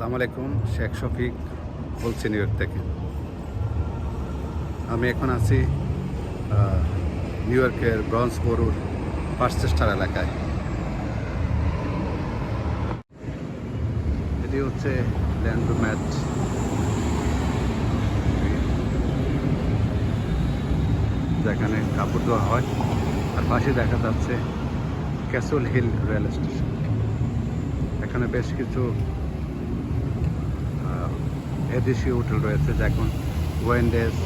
আসসালামু আলাইকুম, শেখ শফিক বলছি নিউ ইয়র্ক থেকে। আমি এখন আছি নিউ ইয়র্কের ব্রঞ্জ বরুর পার্সেস্টার এলাকায়। এটি হচ্ছে ল্যান্ড ল্যান্ডম্যাট যেখানে কাপড় ধোয়া হয়, আর পাশে দেখা যাচ্ছে ক্যাসল হিল রেল স্টেশন। এখানে বেশ কিছু এদেশীয় হোটেল রয়েছে যেমন ওয়েন্ডেস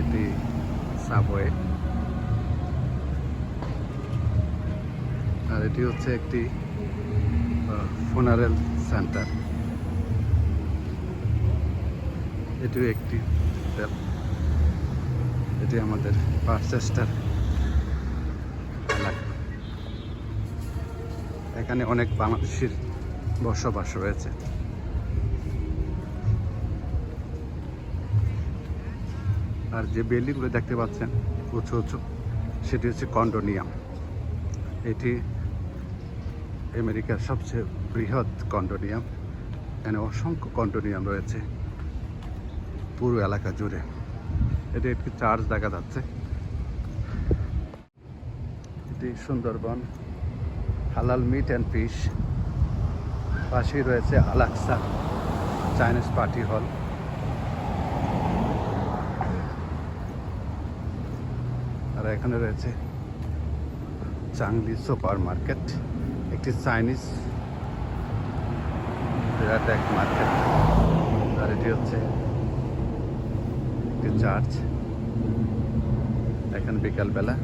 এটি সাবওয়ে আর এটি হচ্ছে একটি ফুনারেল সেন্টার এটিও একটি এটি আমাদের পার্সেস্টার এখানে অনেক বাংলাদেশির বসবাস রয়েছে। আর যে বিল্ডিংগুলো দেখতে পাচ্ছেন, উঁচু উঁচু, সেটি হচ্ছে কন্ডোনিয়াম। এটি আমেরিকার সবচেয়ে বৃহৎ কন্ডোনিয়াম। এখানে অসংখ্য কন্ডোনিয়াম রয়েছে, পুরো এলাকা জুড়ে। এটি একটি চার্জ দেখা যাচ্ছে। এটি সুন্দরবন। হালাল মিট অ্যান্ড ফিশ পাশেই রয়েছে আলাক্সা চাইনিজ পার্টি হল। আর এখানে রয়েছে চাংলি সুপার মার্কেট একটি চাইনিজ বিরাট এক মার্কেট। আর এটি হচ্ছে একটি চার্চ। এখানে বিকালবেলা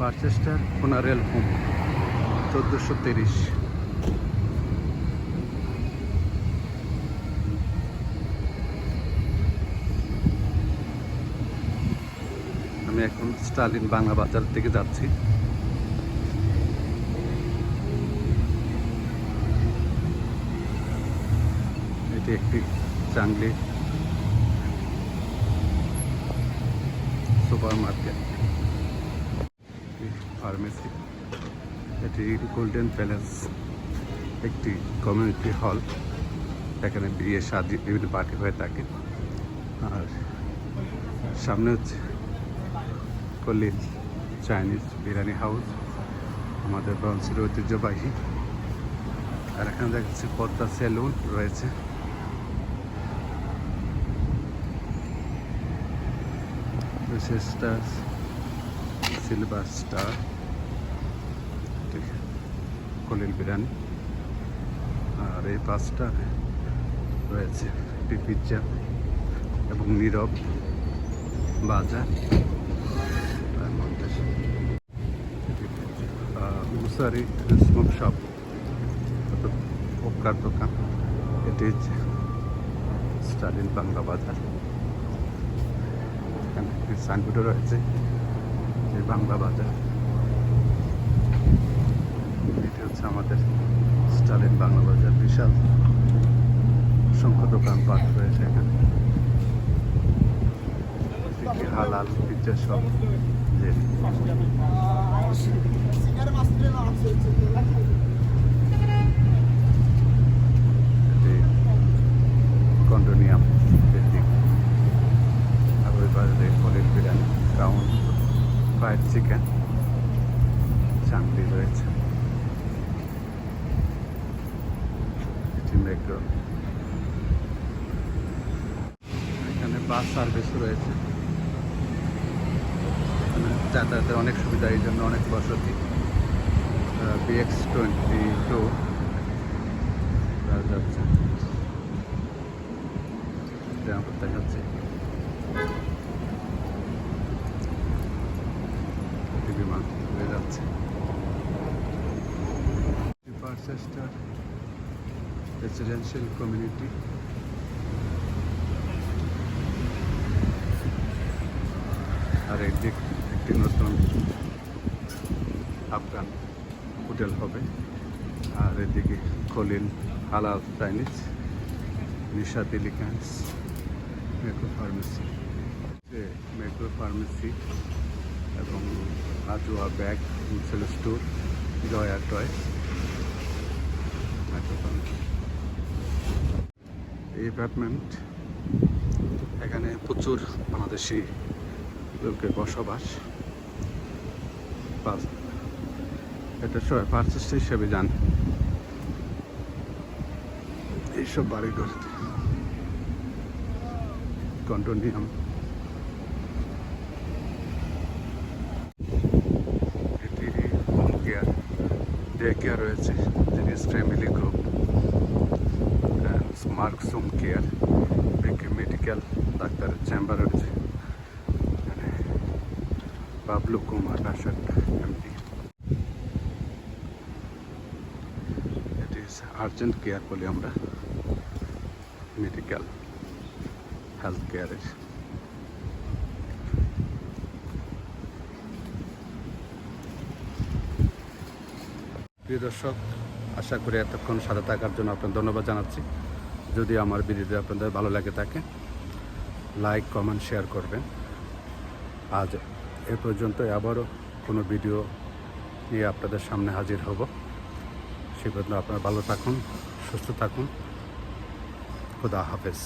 পারচেস্টার ফুনারেল হোম, চোদ্দোশো তিরিশ। আমি এখন স্টালিন বাংলা বাজার থেকে যাচ্ছি। এটি একটি চাংলি সুপার মার্কেট ফার্মেসি এটি গোল্ডেন প্যালেস একটি কমিউনিটি হল। এখানে বিয়ে শাদি বিভিন্ন পার্টি হয়ে থাকে। আর সামনে হচ্ছে কলিল চাইনিজ বিরিয়ানি হাউস। আমাদের ব্রঞ্চের ঐতিহ্যবাহী। আর এখানে দেখা যাচ্ছে পদ্মা সেলুন রয়েছে। স্টার সিলভার স্টার কলিল বিরিয়ানি আর এই পাঁচটা রয়েছে পিৎজা এবং নীরব বাজার তার মধ্যে মুসারি স্মোক শপ ওকার দোকান। এটি হচ্ছে স্টালিন বাংলা বাজার। এখানে সাইনবোর্ডও রয়েছে। বাংলা বাজার এটি হচ্ছে আমাদের স্টালিন বাংলা বাজার বিশাল অসংখ্য দোকানপাট রয়েছে এখানে হালাল পিজ্জা সব যে এটি কন্ডোনিয়াম বিল্ডিং আর ওই বাজারে পরের biryani crown fried chicken Changli রয়েছে। এখানে বাস সার্ভিস রয়েছে। যাতায়াতের অনেক সুবিধা, এই জন্য অনেক বসতি। বিএক্স টোয়েন্টি টু যাচ্ছে। দেখাচ্ছে। বিমান যাচ্ছে। পার্সেস্টার রেসিডেন্সিয়াল কমিউনিটি আর একদিক একটি নতুন আফগান হোটেল হবে। আর এদিকে খলিল হালাল চাইনিজ, নিশা দিলিকান্স মেকো ফার্মেসি। ফার্মেসি এবং আজুয়া bag, wholesale store, Joya toy. এই অ্যাপার্টমেন্ট এখানে প্রচুর বাংলাদেশি লোকের বসবাস। এটা সবাই পার্সেস হিসেবে যান এইসব বাড়িগুলোতে কন্ডোনিয়াম এটি হোম কেয়ার ডে কেয়ার রয়েছে। জিনিস family group smart home care medical ডাক্তারের চেম্বার রয়েছে এখানে বাবলু কুমার রাশাদ এমডি এটি আর্জেন্ট কেয়ার বলি আমরা। মেডিকেল হেলথ কেয়ারের প্রিয় দর্শক আশা করি এতক্ষণ সাথে থাকার জন্য আপনার ধন্যবাদ জানাচ্ছি। যদি আমার ভিডিওটি আপনাদের ভালো লাগে থাকে লাইক কমেন্ট শেয়ার করবেন। আজ এ পর্যন্ত আবারও কোনো ভিডিও নিয়ে আপনাদের সামনে হাজির হব। সে পর্যন্ত আপনারা ভালো থাকুন, সুস্থ থাকুন। খুদা হাফেজ।